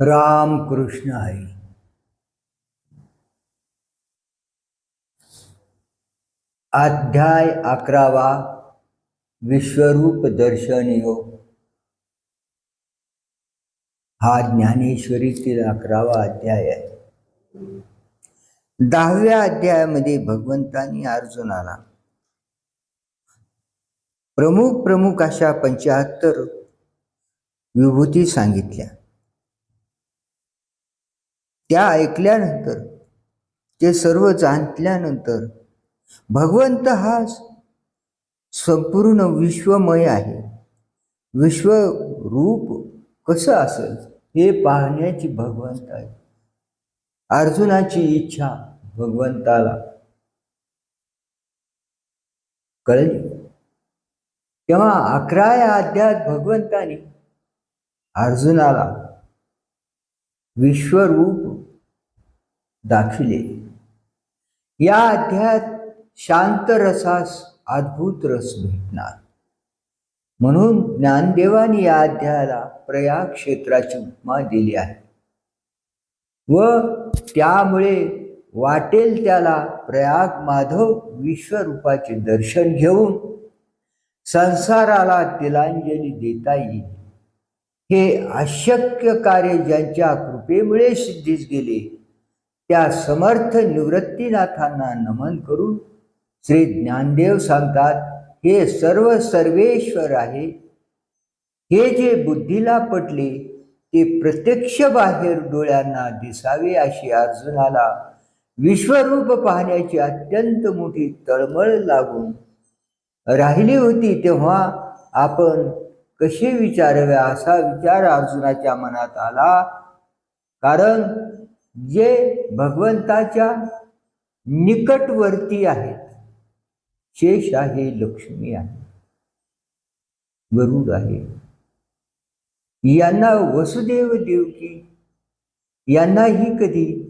राम कृष्ण हरी अध्याय अकरावा विश्वरूप दर्शन योग हा ज्ञानेश्वरीतील अकरावा अध्याय आहे। दहाव्या अध्यायामध्ये भगवंतांनी अर्जुनाला प्रमुख प्रमुख अशा पंचाहत्तर विभूती सांगितल्या। त्या ऐकल्यानंतर ते सर्व जाणल्यानंतर भगवंत हा संपूर्ण विश्वमय आहे. विश्वरूप कसं असेल हे पाहण्याची भगवंत आहे. अर्जुनाची इच्छा भगवंताला. कळली? तेव्हा अकरा या अध्यात भगवंताने अर्जुनाला विश्वरूप दाखविले. या अध्यायात शांत रसास अद्भुत रस भेटणार. म्हणून ज्ञानदेवानी या अध्यायाला प्रयाग क्षेत्राची उपमा दिली आहे. व त्यामुळे वाटेल त्याला प्रयाग माधव विश्वरूपाचे दर्शन घेऊन संसाराला तिलांजली देता येईल. हे अशक्य कार्य ज्यांच्या कृपेमुळे सिद्धीस गेले त्या समर्थ निवृत्तीनाथांना नमन करून श्री ज्ञानदेव सांगतात हे सर्व सर्वेश्वर आहे. हे जे बुद्धीला पटले ते प्रत्यक्ष बाहेर डोळ्यांना दिसावे अशी अर्जुनाला विश्वरूप पाहण्याची अत्यंत मोठी तळमळ लागून राहिली होती तेव्हा आपण कसे विचारावे असा विचार अर्जुनाच्या मनात आला. कारण जे भगवंताच्या निकटवर्ती आहेत. शेष आहे लक्ष्मी आहे. गरुड आहे. यांना वसुदेव देवकी यांनाही कधी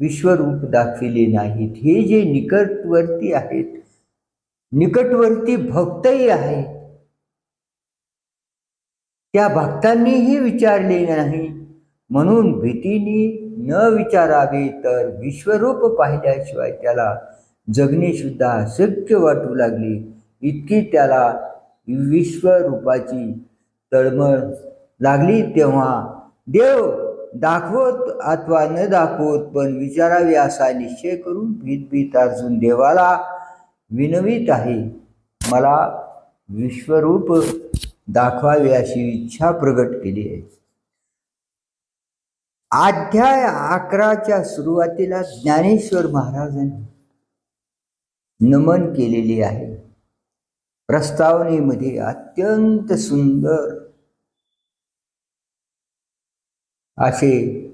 विश्वरूप दाखविले नाहीत. हे जे निकटवर्ती आहेत निकटवर्ती भक्तही आहेत त्या भक्तांनीही विचारले नाही म्हणून भीतीने न विचारावे तर विश्वरूप पाहिल्याशिवाय त्याला जगणे सुद्धा अशक्य वाटू लागले. इतकी त्याला विश्वरूपाची तळमळ लागली तेव्हा देव दाखवत अथवा न दाखवत पण विचारावे असा निश्चय करून भीत भीत अर्जुन देवाला विनवीत आहे. मला विश्वरूप दाखवावे अशी इच्छा प्रगट केली आहे. अध्याय अकराच्या सुरुवातीला ज्ञानेश्वर महाराजांनी नमन केलेले आहे. प्रस्तावनेमध्ये अत्यंत सुंदर असे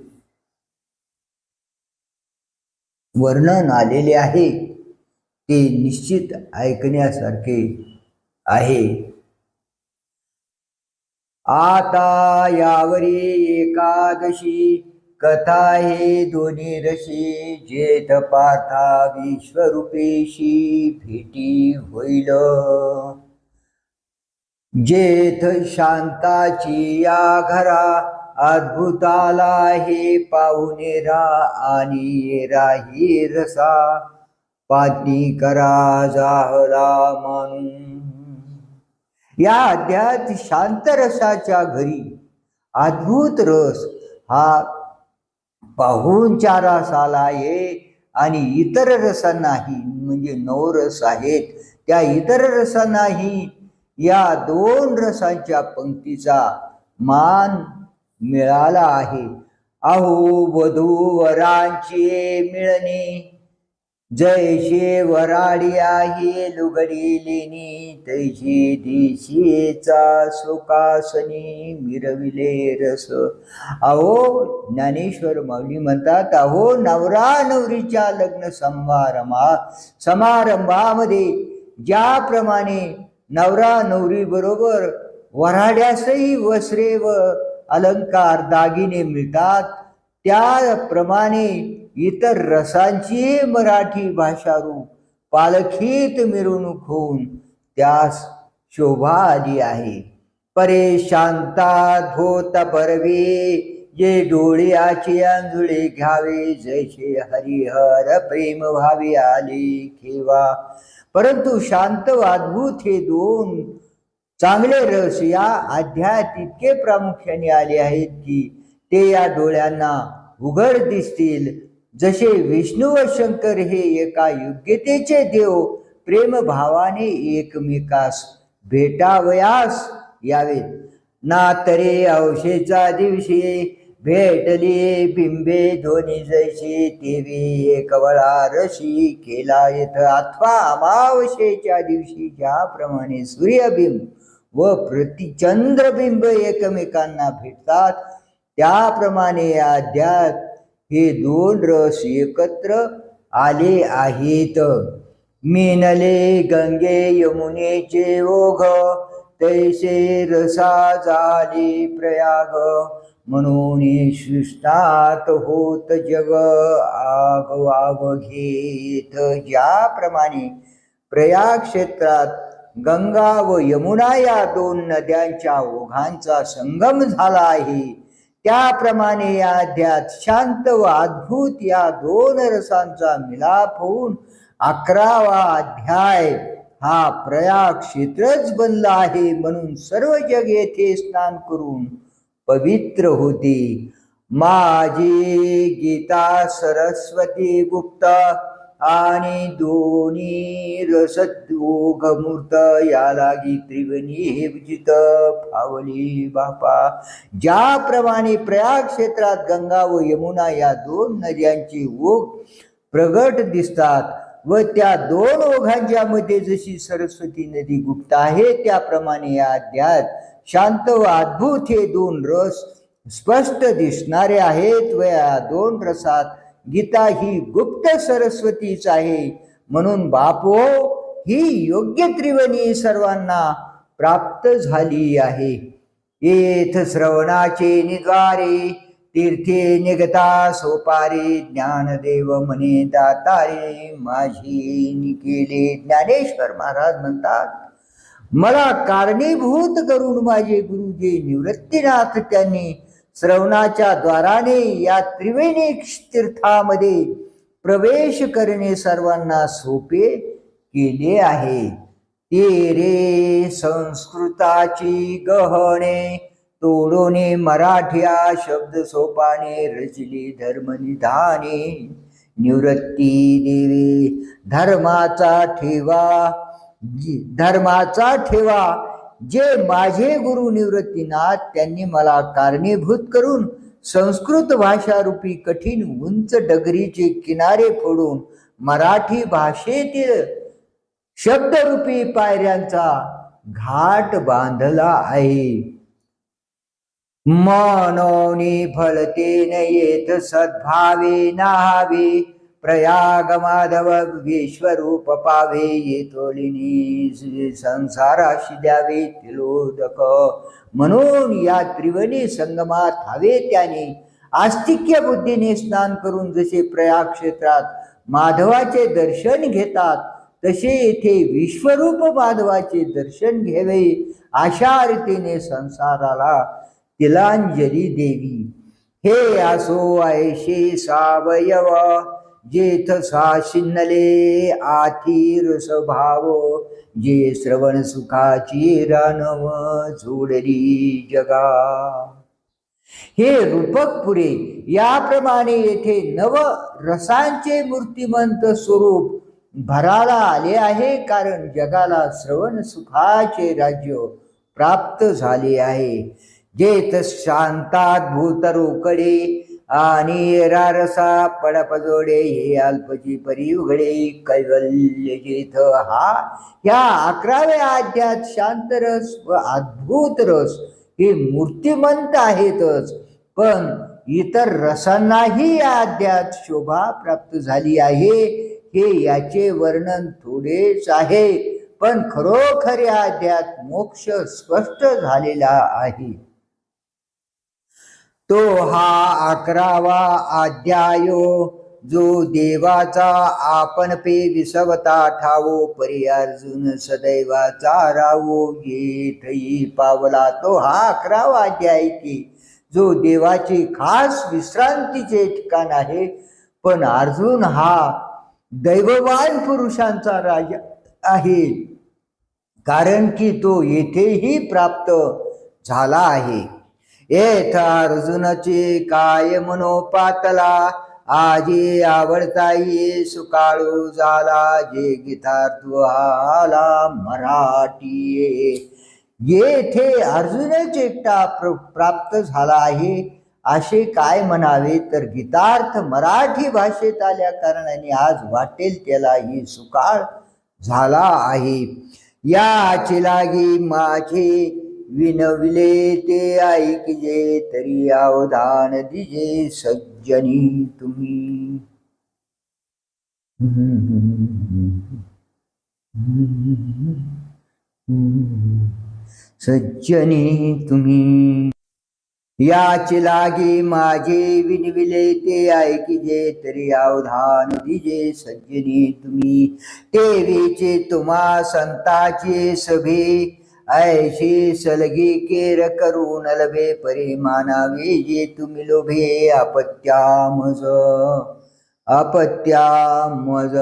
वर्णन आलेले आहे. ते निश्चित ऐकण्यासारखे आहे. आता यावरी एकादशी कथा हे दोन्ही रशी जेत पार्था विश्वरूपेशी भेटी होईल. जेथ शांताची या घरा अद्भुताला हे पाहुणेरा आणि राही रसा. पाटणी करा जाहला म्हणून या अध्यात शांत रसाच्या घरी अद्भुत रस हा पाहूनच्या रसाला ये आणि इतर रसांनाही म्हणजे नऊ रस आहेत त्या इतर रसांनाही या दोन रसांच्या पंक्तीचा मान मिळाला आहे. अहो वधू वरांचे मिळणे जैसे वराडी लुगडी लेणी तैशी दिशीचा सुकासनी मिरविले रस. अहो ज्ञानेश्वर माऊली म्हणतात अहो नवरा नवरीच्या लग्न समारंभा समारंभामध्ये ज्याप्रमाणे नवरा नवरी बरोबर वराड्यासही वस्त्रे व अलंकार दागिने मिळतात त्याप्रमाणे इतर रसांची मराठी भाषारूप पालखीत मिरवणूक होऊन त्यास शोभा आली आहे. परे शांता धोत परवे जे डोळ्याचे आंजुळे घ्यावे जैसे हरिहर प्रेम भावी आले खेवा. परंतु शांत वाद्भूत अद्भुत हे दोन चांगले रस या अध्यायात इतके प्रामुख्याने आले आहेत की ते या डोळ्यांना उघड दिसतील जसे विष्णू व शंकर हे एका योग्यतेचे देव प्रेम भावाने एकमेकास भेटावयास यावे. ना तरे अवशेचा दिवशी भेटली बिंबे दोन्ही जैसे तेवे एकवळा रशी केला येत. अथवा अमावशेच्या दिवशी ज्याप्रमाणे सूर्यबिंब व प्रतिचंद्रबिंब एकमेकांना भेटतात त्याप्रमाणे अध्यात्म हे दोन रस एकत्र आले आहेत. मेनले गंगे यमुनेचे ओघ तैसे रसा झाले प्रयाग. म्हणून सृष्टात होत जग आग वाग घेत. ज्याप्रमाणे प्रयाग क्षेत्रात गंगा व यमुना या दोन नद्यांच्या ओघांचा संगम झाला आहे. त्याप्रमाणे या अध्यात शांत व अद्भुत या दोन रसांचा मिलाप होऊन अकरावा अध्याय हा प्रयाग क्षेत्रच बनला आहे म्हणून सर्व जग येथे स्नान करून पवित्र होते. माझी गीता सरस्वती गुप्ता आणि दोन्ही रसद्योग मूर्त या लागी त्रिवणी हे विजित फावली बापा. ज्याप्रमाणे प्रयाग क्षेत्रात गंगा व यमुना या दोन नद्यांची ओघ प्रगट दिसतात व त्या दोन ओघांच्या मध्ये जशी सरस्वती नदी गुप्त आहे त्याप्रमाणे या अध्यात शांत व अद्भुत हे दोन रस स्पष्ट दिसणारे आहेत व या दोन रसात गीता ही गुप्त सरस्वतीच आहे. म्हणून बापो ही योग्य त्रिवणी सर्वांना प्राप्त झाली आहे. येथ श्रवणाचे निद्वारे तीर्थे निगता सोपारे ज्ञानदेव म्हणे दातारे माझी केले ज्ञानेश्वर महाराज म्हणतात मला कारणीभूत करून माझे गुरुजी निवृत्तीनाथ त्यांनी श्रवणाच्या द्वाराने या त्रिवेणी तीर्थामध्ये प्रवेश करणे सर्वांना सोपे केले आहे. तेरे संस्कृताची गहणे तोडोने मराठ्या शब्द सोपाने रचली धर्मनिधाने निवृत्ती देवी धर्माचा ठेवा जी- धर्माचा ठेवा जे माझे गुरु निवृत्तीनाथ त्यांनी मला कारणीभूत करून संस्कृत भाषारूपी कठीण उंच डगरीचे किनारे फोडून मराठी भाषेतील शब्दरूपी पायऱ्यांचा घाट बांधला आहे. मनोनी फलते न येत सद्भावे नाहावे प्रयाग माधव विश्वरूप पावे येतोलिनी संसाराशी द्यावे तिलोदक. म्हणून या त्रिवणी संगमात हवे त्याने आस्तिक्य बुद्धीने स्नान करून जसे प्रयाग क्षेत्रात माधवाचे दर्शन घेतात तसे येथे विश्वरूप माधवाचे दर्शन घ्यावे अशा रीतीने संसाराला तिलांजली देवी. हे असो ऐशे सावयव. जेथ साशिन्नले आथीर स्वभाव जे श्रवण सुखाची रानव जोडली जगा. हे रूपक पुरे याप्रमाणे येथे नव रसांचे मूर्तिमंत स्वरूप भराला आले आहे कारण जगाला श्रवण सुखाचे राज्य प्राप्त झाले आहे. जेथ शांतात भूतरूकडे आणि रारसा पडपजोडे हे अल्पची परी उघडे कैवल्य जेथ हा. या अकराव्या अध्यात शांत रस व अद्भुत रस हे मूर्तिमंत आहेतच. पण इतर रसांनाही या अध्यात शोभा प्राप्त झाली आहे. हे याचे वर्णन थोडेच आहे. पण खरोखर या अध्यात मोक्ष स्पष्ट झालेला आहे. तो हा अकरावा अध्यायो जो देवाचा आपण पे विसवता ठावो परी अर्जुन सदैवाचा रावो येथही पावला. तो हा अकरावा अध्याय की जो देवाची खास विश्रांतीचे ठिकाण आहे. पण अर्जुन हा दैववान पुरुषांचा राजा आहे. कारण की तो येथेही प्राप्त झाला आहे. येथ अर्जुनाचे काय मनोपातला? आजी आवडता ये सुकाळू झाला जे गीतार्थ आला मराठी येथे अर्जुनच एकटा प्र- प्राप्त झाला आहे. असे काय म्हणावे? तर गीतार्थ मराठी भाषेत आल्या कारणाने आज वाटेल त्याला ही सुकाळ झाला आहे. याची लागी माझे विनविले ते ऐकजे तरी अवधान दिजे सज्जनी तुम्ही. सज्जनी तुम्ही. याची लागी माझे विनविले ते ऐकिजे तरी अवधान दिजे सज्जनी तुम्ही. देवीचे तुम्हा संताचे सभे ऐशी सलगी केर करून लभे परिमानावी जे तुम्ही लोभे अपत्यामज अपत्यामज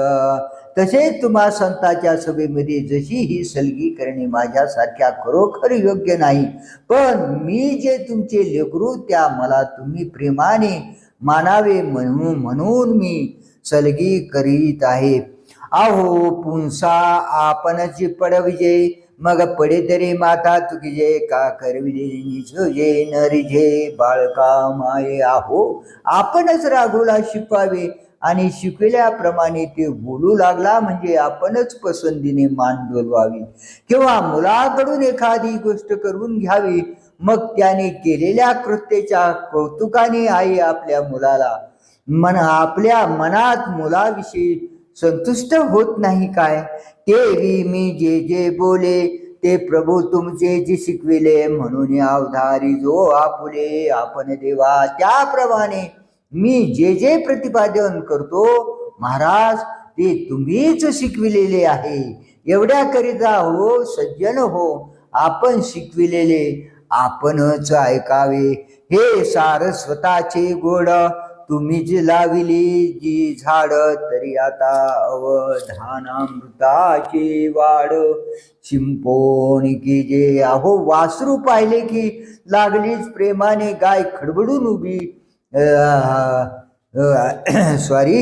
तसेच तुम्हा संताच्या सभेमध्ये जशी ही सलगी करणे माझ्यासारख्या खरोखर योग्य नाही. पण मी जे तुमचे लेकरू त्या मला तुम्ही प्रेमाने मानावे म्हणून म्हणून मी सलगी करीत आहे. आहो पुंसा आपणच पडविजे मग पडे तरी माता तुकिजे का करविजे जे नरिजे? बाळका माये आहो आपणच राघूला शिकवावे. आणि शिकविल्याप्रमाणे ते बोलू लागला म्हणजे आपणच पसंतीने मान डोलवावी. किंवा मुलाकडून एखादी गोष्ट करून घ्यावी. मग त्याने केलेल्या कृत्याच्या कौतुकाने आई आपल्या मुलाला मन आपल्या मनात मुलाविषयी संतुष्ट होत नाही काय? तेवी मी जे जे बोले ते प्रभू तुमचे जे शिकविले म्हणून अवधारी जो आपुले आपण देवा त्याप्रमाणे मी जे जे प्रतिपादन करतो महाराज ते तुम्हीच शिकविलेले आहे. एवढ्याकरिता हो सज्जन हो आपण शिकविलेले आपणच ऐकावे. हे सारस्वताचे गोड तुम्हीच लाविली जी झाड तरी आता अवधानामृताची वाढ. शिंपोणी की जे अहो वासरू पाहिले की लागलीच प्रेमाने गाय खडबडून उभी. सॉरी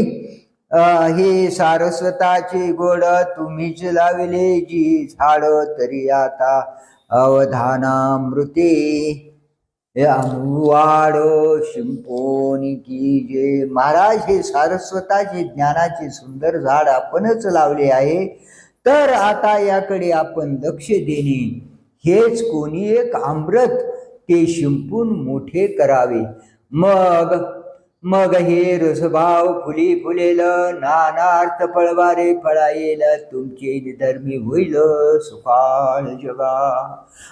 हे सारस्वताचे गोड तुम्हीच लावले जी झाड तरी आता अवधानामृते. वाड शिंपोनी की जे. महाराज हे सारस्वताचे ज्ञानाचे सुंदर झाड आपणच लावले आहे. तर आता याकडे आपण लक्ष देणे. हेच कोणी एक अमृत ते शिंपून मोठे करावे. मग मग हे रसभाव फुली फुलेल नानार्थ फळवारे फळा येल तुमचे धर्मी होईल सुखाळ जगा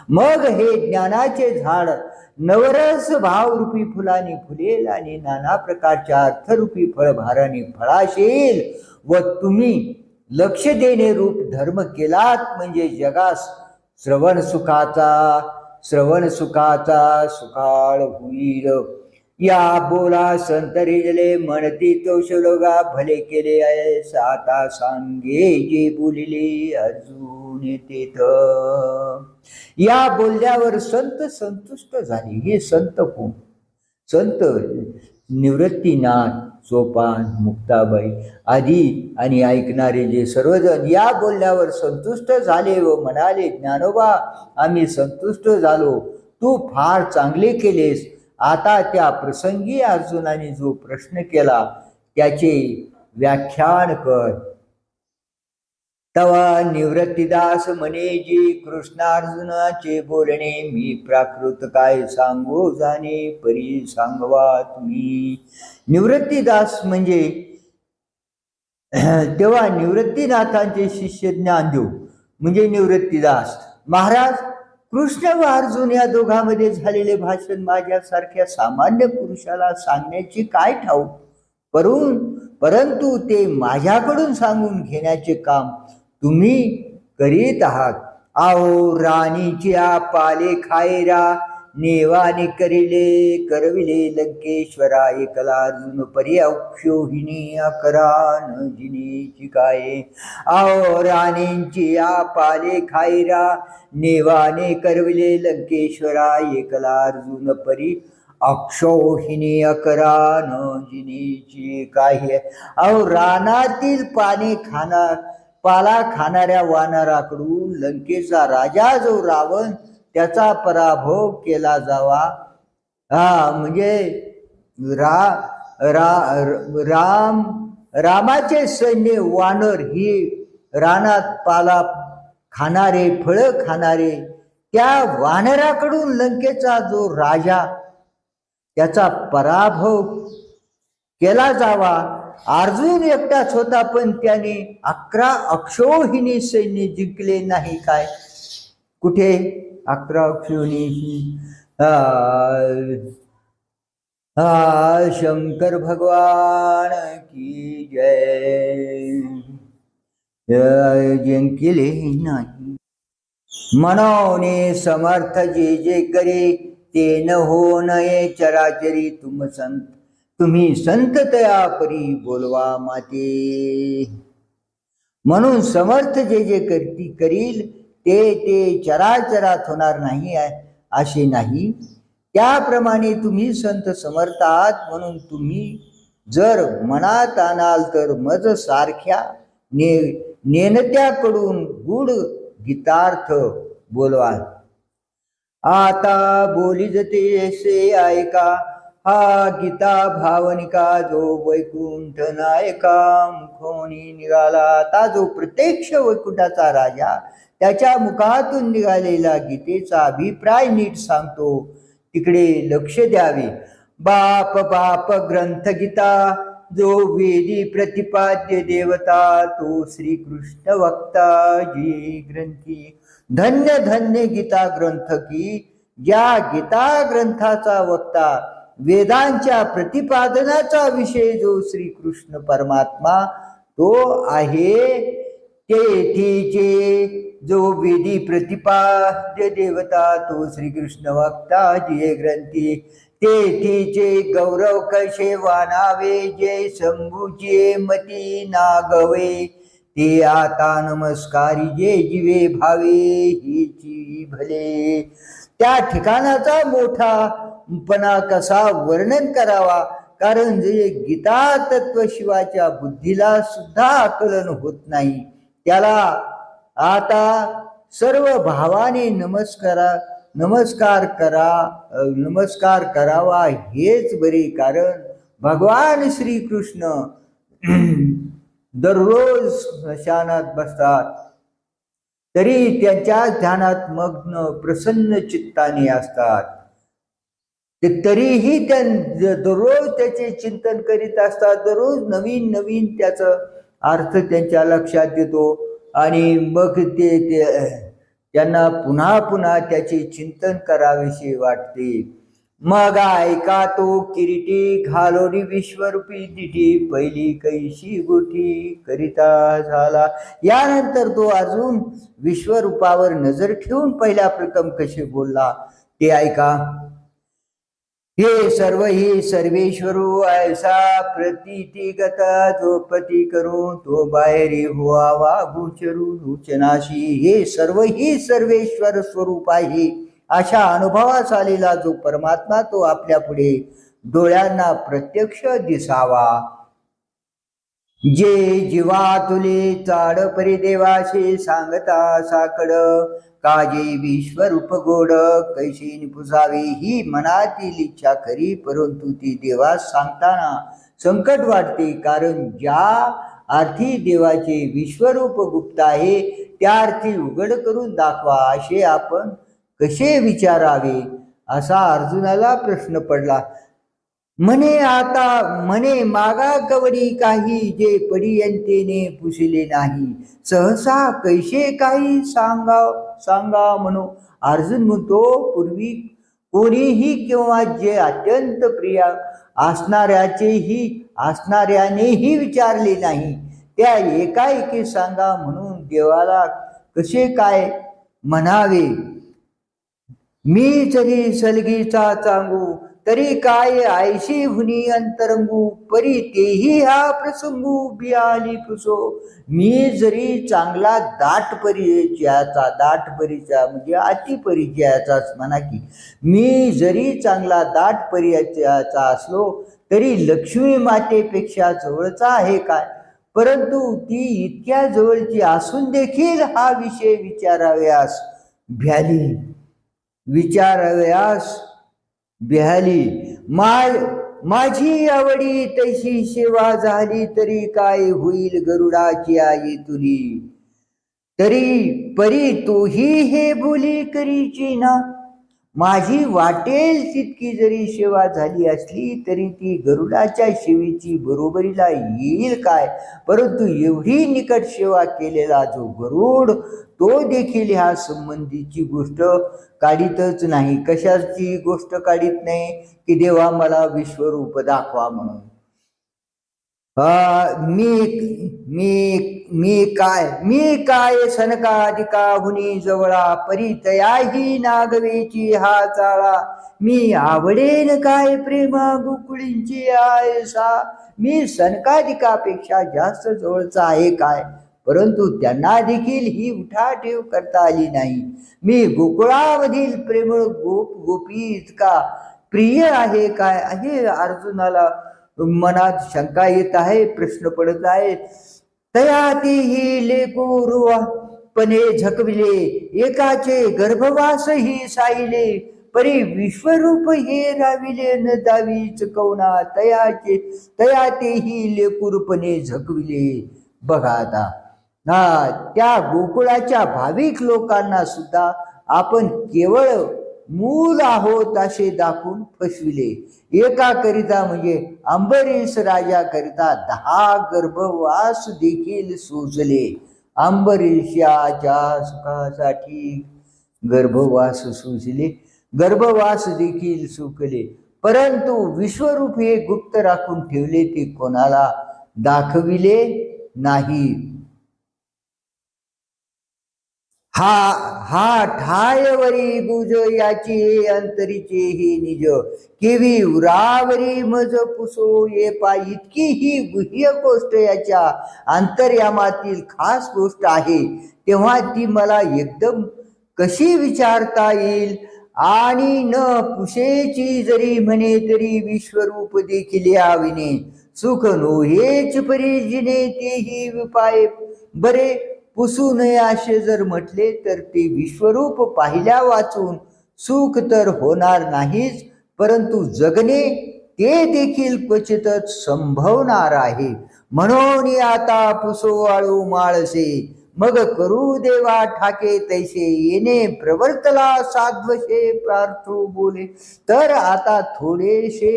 मग हे ज्ञानाचे झाड नवरस भाव रूपी फुलाने फुलेल आणि नाना प्रकारच्या अर्थरूपी फळभाराने फळाशील व तुम्ही लक्ष देणे रूप धर्म केलात म्हणजे जगास श्रवण सुखाचा श्रवण सुखाचा सुखाळ होईल. या बोला संत रिजले म्हणती तो भले केले आहे साता सांगे जे बोलिले अजून तेथ. या बोलल्यावर संत संतुष्ट झाले. हे संत कोण? संत निवृत्तीनाथ सोपान मुक्ताबाई. आदी आणि ऐकणारे जे सर्वजण या बोलल्यावर संतुष्ट झाले व म्हणाले ज्ञानोबा आम्ही संतुष्ट झालो. तू फार चांगले केलेस. आता त्या प्रसंगी अर्जुनाने जो प्रश्न केला त्याचे व्याख्यान कर. तवा निवृत्तीदास म्हणे कृष्णार्जुनाचे बोलणे मी प्राकृत काय सांगू जाणे परी सांगवा तुम्ही. निवृत्तीदास म्हणजे तेव्हा निवृत्तीनाथांचे शिष्य ज्ञानदेव म्हणजे निवृत्तीदास. महाराज कृष्ण व अर्जुन या दोघांमध्ये झालेले भाषण माझ्यासारख्या सामान्य पुरुषाला सांगण्याची काय ठाऊक? परून परंतु ते माझ्याकडून सांगून घेण्याचे काम तुम्ही करीत आहात. आहो राणीच्या पाले खायरा नेवाने करिले करविले लंकेश्वरा एकला अर्जुन परी अक्षोहिणी अकरा जिनीची काय. आओ राणींची या पाले नेवाने करविले लंकेश्वरा एकला अर्जुन परी अक्षोहिणी अकरा न जिनीची काही अहो रानातील पाणी खाणार पाला खाणाऱ्या वानराकडून लंकेचा राजा जो रावण त्याचा पराभव केला जावा. हा म्हणजे रा रा राम रामाचे सैन्य वानर ही रानात पाला खाणारे फळं खाणारे त्या वानराकडून लंकेचा जो राजा त्याचा पराभव केला जावा. अर्जुन एकटाच होता पण त्याने अकरा अक्षोहिणी सैन्य जिंकले नाही काय? कुठे? आ, आ, शंकर भगवान की जय। जय जिंकले नाही। मनवणे समर्थ जे जे करे ते न हो नये चराचरी तुम संत। तुम्ही संत तया परी बोलवा माते। म्हणून समर्थ जे जे करती करील ते ते चराचरात होणार नाही आहे असे नाही. त्याप्रमाणे तुम्ही संत समर्थ आहात म्हणून तुम्ही जर मनात आणाल तर मज सारख्या ने नेनत्याकडून गुड गीतार्थ बोलवाल आता बोली जते से ऐका हा गीता भावनिका जो वैकुंठ नायका मुखोनी निघाला. आता जो प्रत्यक्ष वैकुंठाचा राजा त्याच्या मुखातून निघालेला गीतेचा अभिप्राय नीट सांगतो. तिकडे लक्ष द्यावे. बाप बाप ग्रंथ गीता जो वेदी प्रतिपाद्य देवता तो श्रीकृष्ण वक्ता जी ग्रंथी. धन्य धन्य गीता ग्रंथ की ज्या गीता ग्रंथाचा वक्ता वेदांच्या प्रतिपादनाचा विषय जो श्रीकृष्ण परमात्मा तो आहे. तेथीचे जो वेदी प्रतिपाद्य देवता तो श्रीकृष्ण वक्ता जे ग्रंथी. तेथीचे गौरव कसे वानावे जे शंभूचे मती नागवे. ते आता नमस्कारी जे जीवे भावे हिची भले. त्या ठिकाणाचा मोठा पणा कसा वर्णन करावा? कारण जे गीता तत्व शिवाच्या बुद्धीला सुद्धा आकलन होत नाही. त्याला आता सर्व भावाने नमस्कारा नमस्कार करा नमस्कार करावा हेच बरे कारण. भगवान श्रीकृष्ण दररोज स्मशानात बसतात. तरी त्यांच्या ध्यानात मग्न प्रसन्न चित्ताने असतात. ते तरीही त्या दररोज त्याचे चिंतन करीत असतात. दररोज नवीन नवीन त्याचं अर्थ त्यांच्या लक्षात येतो. आणि मग ते ते त्यांना पुन्हा पुन्हा त्याचे चिंतन करावेसे वाटते. मग ऐका तो किरीटी घालोरी विश्वरूपी दिठी पहिली कैशी गोठी करिता झाला. यानंतर तो अजून विश्वरूपावर नजर ठेवून पहिल्या प्रथम कसे बोलला? ते ऐका. हे सर्व ही सर्वेश्वरू ऐसा प्रतीतिगत जो पती तो बाहेरी हुआवा गोचरू रुचनाशी हे सर्व ही सर्वेश्वर स्वरूप आहे. अशा अनुभवास आलेला जो परमात्मा तो आपल्या पुढे डोळ्यांना प्रत्यक्ष दिसावा. जे जीवा तुले चाड परिदेवाशी सांगता साकड. काजे विश्वरूप गोड कैशी निपुसावे ही मनातील इच्छा खरी परंतु ती देवास सांगताना संकट वाटते कारण ज्या अर्थी देवाचे विश्वरूप गुप्त आहे त्या अर्थी उघड करून दाखवा असे आपण कसे विचारावे? असा अर्जुनाला प्रश्न पडला. म्हणे आता म्हणे मागा कवडी काही जे परियंतेने पुसले नाही. सहसा कैसे काही सांगा सांगा म्हणू. अर्जुन म्हणतो पूर्वी कोणीही किंवा जे अत्यंत प्रिय असणाऱ्याचेही असणाऱ्यानेही विचारले नाही. त्या एकाएकी सांगा म्हणून देवाला कसे काय म्हणावे? मी जरी सलगीचा चांगू तरी काय आयशी हुनी अंतरंगू परी तेही हा प्रसंगू बियाली पुसो. मी जरी चांगला दाट परिचयाचा दाट परिचय म्हणजे अति परिचयाचाच म्हणा की मी जरी चांगला दाट परिचयाचा असलो तरी लक्ष्मी मातेपेक्षा जवळचा आहे काय? परंतु ती इतक्या जवळची असून देखील हा विषय विचाराव्यास भ्याली. विचाराव्यास बिहाली. मा माझी आवडी तशी सेवा झाली तरी काय होईल गरुडाची आई तुली? तरी परी तोही हे बोली करीची ना माझी वाटेल तितकी जरी सेवा झाली असली तरी ती गरुडाच्या सेवेची बरोबरीला येईल काय? परंतु एवढी निकट सेवा केलेला जो गरुड तो देखील ह्या संबंधीची गोष्ट काढीतच नाही. कशाची गोष्ट काढीत नाही? की देवा मला विश्वरूप दाखवा म्हणून. मी मी मी काय मी काय सनकाधिका हुनी जवळा परितयाही नागवेची हा चाळा. मी आवडेन काय प्रेमा गोकुळींची आयसा मी सनकाधिकापेक्षा जास्त जवळचा आहे काय? परंतु त्यांना देखील ही उठाठेव करता आली नाही. मी गोकुळामधील प्रेमळ गोप गोपी इतका प्रिय आहे काय? हे अर्जुनाला. मनात शंका येत आहे प्रश्न पडत आहे. तया ही लेकुरुवा पणे झकविले एकाचे गर्भवास ही साईले परी विश्वरूप हे राविले न दावीच कवना तयाचे तया तेही लेकुरपणे झकविले. बघा आता हा त्या गोकुळाच्या भाविक लोकांना सुद्धा आपण केवळ मूल आहोत असे दाखवून फसविले. एका करिता म्हणजे अंबरीश राजा करिता दहा गर्भवास देखील सोसले अंबरीशाच्या सुखासाठी गर्भवास सोसले गर्भवास देखील सुकले. परंतु विश्वरूप हे गुप्त राखून ठेवले ते कोणाला दाखविले नाही. हा हा ठायवरी गुज याची अंतरीचे ही निज. केवी उरावरी मज पुसो ये पा. इतकी ही गुह्य गोष्ट याच्या अंतर्यामातील खास गोष्ट आहे. तेव्हा ती मला एकदम कशी विचारता येईल? आणि न पुसेची जरी म्हणे तरी विश्वरूप देखील याविने. सुख नो हेच परिजिने तेही उपाय बरे पुसू नये असे जर म्हटले तर ते विश्वरूप पाहिल्या वाचून सुख तर होणार नाहीच परंतु जगणे ते देखील क्वचितच संभवणार आहे. म्हणून आता पुसो वाळू माळसे मग करू देवा ठाके तैसे येणे प्रवर्तला साध्वशे प्रार्थू बोले. तर आता थोडेसे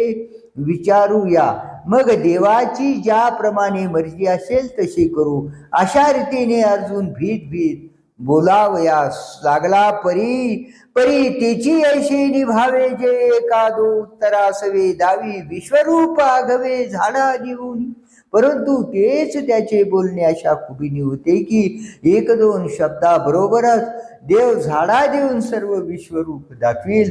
विचारूया. मग देवाची ज्याप्रमाणे मर्जी असेल तशी करू. अशा रीतीने अर्जुन भीत भीत बोलावयास लागला परी. परी तिची ऐशी निभावे जे एकादो उत्तरासवे दावी विश्वरूप आघवे झाडा देऊन परंतु तेच त्याचे बोलणे अशा खुबीने होते की एक दोन शब्दाबरोबरच देव झाडा देऊन सर्व विश्वरूप दाखवील.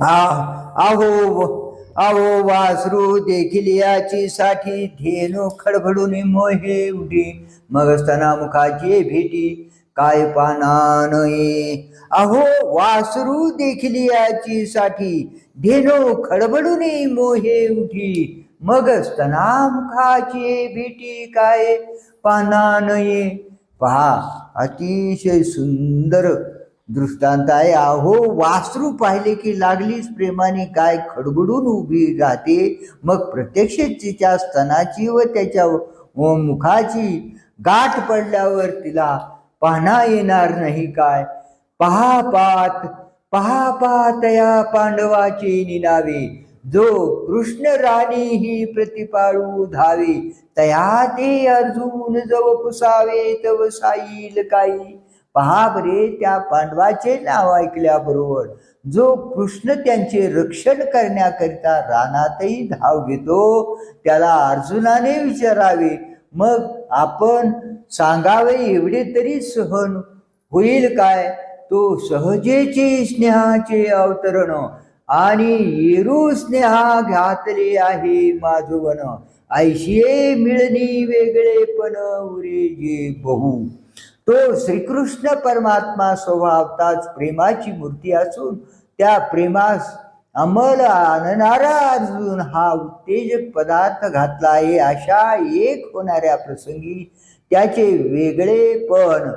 आहो आवो वासरू देखील याची साठी धेनू खडबडून मोहे उठी. मग असताना मुखाची भेटी काय पाना नये. अहो वासरू देखील याची साठी धेनो खडबडून मोहे उठी. मग असताना मुखाची भेटी काय पाना नये. पहा अतिशय सुंदर दृष्टांत आहे अहो वासरू पाहिले की लागलीच प्रेमाने काय खडबडून उभी राहते. मग प्रत्यक्ष तिच्या स्तनाची व त्याच्या व मुखाची गाठ पडल्यावर तिला पाहणा येणार नाही काय? पहा पात पहा पात या पांडवाचे निनावे. जो कृष्ण राणी ही प्रतिपाळू धावे. तया ते अर्जुन जव पुसावे तव साईल काही. पहा बरे त्या पांडवाचे नाव ऐकल्याबरोबर. जो कृष्ण त्यांचे रक्षण करण्याकरिता रानातही धाव घेतो त्याला अर्जुनाने विचारावे मग आपण सांगावे एवढे तरी सहन होईल काय? तो सहजेचे स्नेहाचे अवतरण आणि येरू स्नेहा घातले आहे माधुवन. ऐशिये मिळणी वेगळेपण उरे जे बहु. तो श्रीकृष्ण परमात्मा स्वभावताच प्रेमाची मूर्ती असून त्या प्रेमास अंमल आणणारा अर्जुन हा उत्तेजक पदार्थ घातला आहे. अशा एक होणाऱ्या प्रसंगी त्याचे वेगळेपण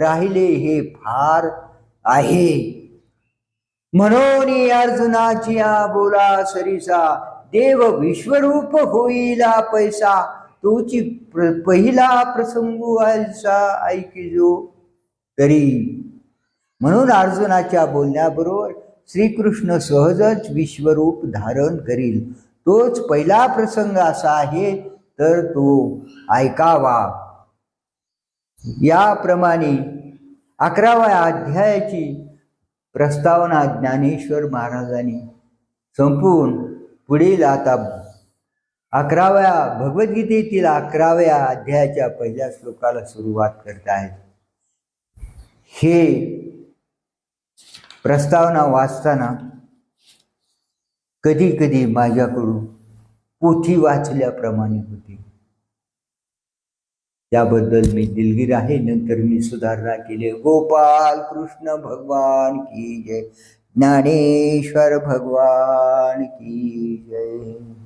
राहिले हे फार आहे. म्हणून अर्जुनाची बोला सरीसा देव विश्वरूप होईला पैसा. तोची प्र पहिला प्रसंग व्हायचा ऐकिजो तरी. म्हणून अर्जुनाच्या बोलण्याबरोबर श्रीकृष्ण सहजच विश्वरूप धारण करील. तोच पहिला प्रसंग असा आहे तर तो ऐकावा. याप्रमाणे अकराव्या अध्यायाची प्रस्तावना ज्ञानेश्वर महाराजांनी संपून पुढील आता अकराव्या भगवद्गीतेतील अकराव्या अध्यायाच्या पहिल्या श्लोकाला सुरुवात करत आहेत हे प्रस्तावना वाचताना कधी कधी माझ्याकडून पोथी वाचल्याप्रमाणे होते. त्याबद्दल मी दिलगीर आहे नंतर मी सुधारणा केली. गोपाल कृष्ण भगवान की जय. ज्ञानेश्वर भगवान की जय.